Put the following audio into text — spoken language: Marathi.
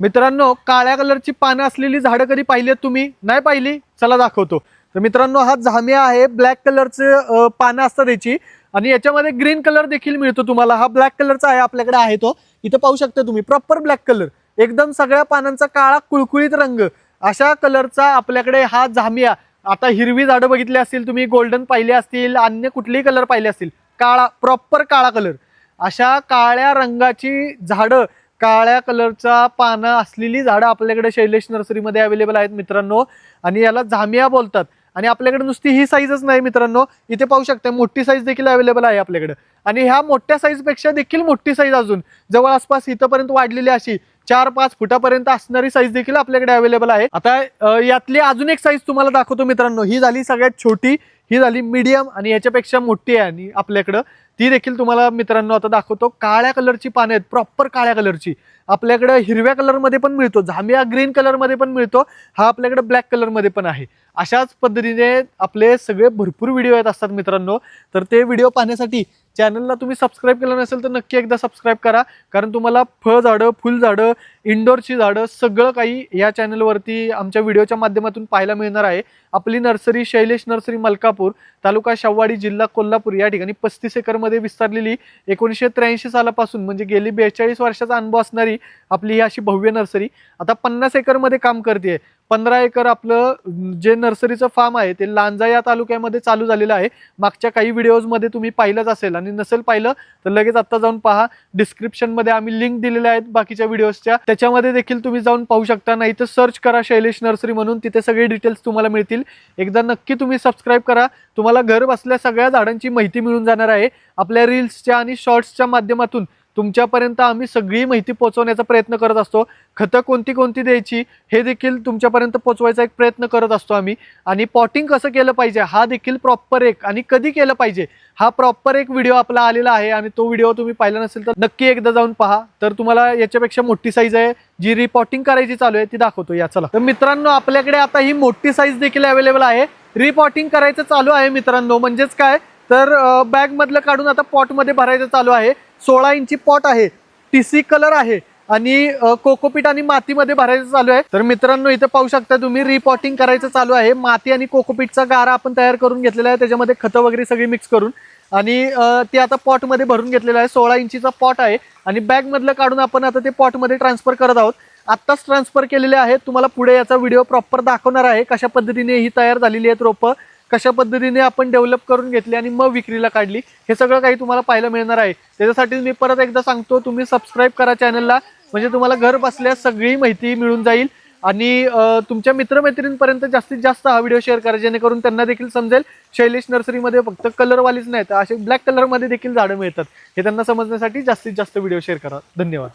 मित्रांनो काळ्या कलरची पानं असलेली झाडं कधी पाहिली आहेत तुम्ही? नाही पाहिली? चला दाखवतो. तर मित्रांनो हा झामिया आहे. ब्लॅक कलरचं पानं असतात याची. आणि याच्यामध्ये ग्रीन कलर देखील मिळतो तुम्हाला. हा ब्लॅक कलरचा आहे आपल्याकडे आहे तो. इथं पाहू शकता तुम्ही. Proper black colour. एकदम सगळ्या पानांचा काळा कुळकुळीत रंग. अशा कलरचा आपल्याकडे हा झामिया आता हिरवी झाडं बघितली असतील तुम्ही गोल्डन पाहिले असतील अन्य कुठलेही कलर पाहिले असतील. काळा प्रॉपर काळा कलर. अशा काळ्या रंगाची झाडं काळ्या कलरचा पानं असलेली झाडं आपल्याकडे शैलेश नर्सरीमध्ये अवेलेबल आहेत मित्रांनो. आणि याला झामिया बोलतात. आणि आपल्याकडे नुसती ही साईजच नाही मित्रांनो. इथे पाहू शकता मोठी साईज देखील अवेलेबल आहे आपल्याकडे. आणि ह्या मोठ्या साईजपेक्षा देखील मोठी साईज अजून. जवळ आसपास इथंपर्यंत वाढलेली अशी चार पाच फुटापर्यंत असणारी साईज देखील आपल्याकडे अवेलेबल आहे. आता यातली अजून एक साईज तुम्हाला दाखवतो मित्रांनो. ही झाली सगळ्यात छोटी ही झाली मीडियम आणि याच्यापेक्षा मोठी आहे आणि आपल्याकडं. ती देखील तुम्हाला मित्रांनो आता दाखवतो. काळ्या कलरची पानं आहेत प्रॉपर काळ्या कलरची आपल्याकडे हिरव्या कलरमध्ये पण मिळतो झामिया ग्रीन कलरमध्ये पण मिळतो. हा आपल्याकडे ब्लॅक कलरमध्ये पण आहे. अशाच पद्धतीने आपले सगळे भरपूर व्हिडिओ येत असतात मित्रांनो. तर ते व्हिडिओ पाहण्यासाठी चॅनलला तुम्ही सबस्क्राईब केलं नसेल तर नक्की एकदा सबस्क्राईब करा. कारण तुम्हाला फळ झाडं इंडोरची झाडं सगळं काही या चॅनलवरती आमच्या व्हिडिओच्या माध्यमातून पाहायला मिळणार आहे. आपली नर्सरी शैलेश नर्सरी मलकापूर तालुका शव्वाडी जिल्हा कोल्हापूर या ठिकाणी पस्तीस एकरमध्ये विस्तारलेली एकोणीसशे त्र्याऐंशी सालापासून म्हणजे गेली बेचाळीस वर्षाचा अनुभव असणारी आपली ही अशी भव्य नर्सरी. आता पन्नास एकरमध्ये काम करते पंधरा एकर आपलं जे नर्सरीचं फार्म आहे ते लांजा या तालुक्यामध्ये चालू झालेलं आहे. मागच्या काही व्हिडिओजमध्ये तुम्ही पाहिलंच असेल आणि नसेल पाहिलं तर लगेच आत्ता जाऊन पहा. डिस्क्रिप्शनमध्ये आम्ही लिंक दिलेल्या आहेत बाकीच्या व्हिडिओजच्या त्याच्यामध्ये देखील तुम्ही जाऊन पाहू शकता. नाही तर सर्च करा शैलेश नर्सरी म्हणून तिथे सगळे डिटेल्स तुम्हाला मिळतील. एकदा नक्की तुम्ही सबस्क्राईब करा. तुम्हाला घर बसल्या सगळ्या झाडांची माहिती मिळून जाणार आहे. आपल्या रील्सच्या आणि शॉर्ट्सच्या माध्यमातून तुमच्यापर्यंत आम्ही सगळी माहिती पोहोचवण्याचा प्रयत्न करत असतो. खतं कोणती कोणती द्यायची हे देखील तुमच्यापर्यंत पोचवायचा एक प्रयत्न करत असतो आम्ही. आणि पॉटिंग कसं केलं पाहिजे हा देखील प्रॉपर एक आणि कधी केलं पाहिजे हा प्रॉपर एक व्हिडिओ आपला आलेला आहे आणि तो व्हिडिओ तुम्ही पाहिला नसेल तर नक्की एकदा जाऊन पहा. तर तुम्हाला याच्यापेक्षा मोठी साईज आहे जी रिपॉटिंग करायची चालू आहे ती दाखवतो या. चला. तर मित्रांनो आपल्याकडे आता ही मोठी साईज देखील अवेलेबल आहे. रिपॉटिंग करायचं चालू आहे मित्रांनो म्हणजेच काय? तर बॅगमधलं काढून आता पॉटमध्ये भरायचं चालू आहे. सोळा इंची पॉट आहे. टीसी कलर आहे. आणि कोकोपीट आणि मातीमध्ये भरायचं चालू आहे. तर मित्रांनो इथं पाहू शकता तुम्ही रिपॉटिंग करायचं चालू आहे. माती आणि कोकोपीटचा गारा आपण तयार करून घेतलेला आहे. त्याच्यामध्ये खतं वगैरे सगळी मिक्स करून. आणि ते आता पॉटमध्ये भरून घेतलेलं आहे. सोळा इंचीचा पॉट आहे. आणि बॅगमधलं काढून आपण आता ते पॉटमध्ये ट्रान्सफर करत आहोत. आत्ताच ट्रान्सफर केलेले आहेत. तुम्हाला पुढे याचा व्हिडिओ प्रॉपर दाखवणार आहे. कशा पद्धतीने ही तयार झालेली आहेत रोपं. कशा पद्धतीने आपण डेव्हलप करून घेतली आणि मग विक्रीला काढली हे सगळं काही तुम्हाला पाहायला मिळणार आहे. त्याच्यासाठी मी परत एकदा सांगतो तुम्ही सबस्क्राईब करा चॅनलला म्हणजे तुम्हाला घर बसल्या सगळी माहिती मिळून जाईल. आणि तुमच्या मित्रमैत्रिणींपर्यंत जास्तीत जास्त हा व्हिडिओ शेअर करा जेणेकरून त्यांना देखील समजेल शैलेश नर्सरीमध्ये फक्त कलरवालीच नाही तर असे ब्लॅक कलरमध्ये देखील झाडं मिळतात. हे त्यांना समजण्यासाठी जास्तीत जास्त व्हिडिओ शेअर करा. धन्यवाद.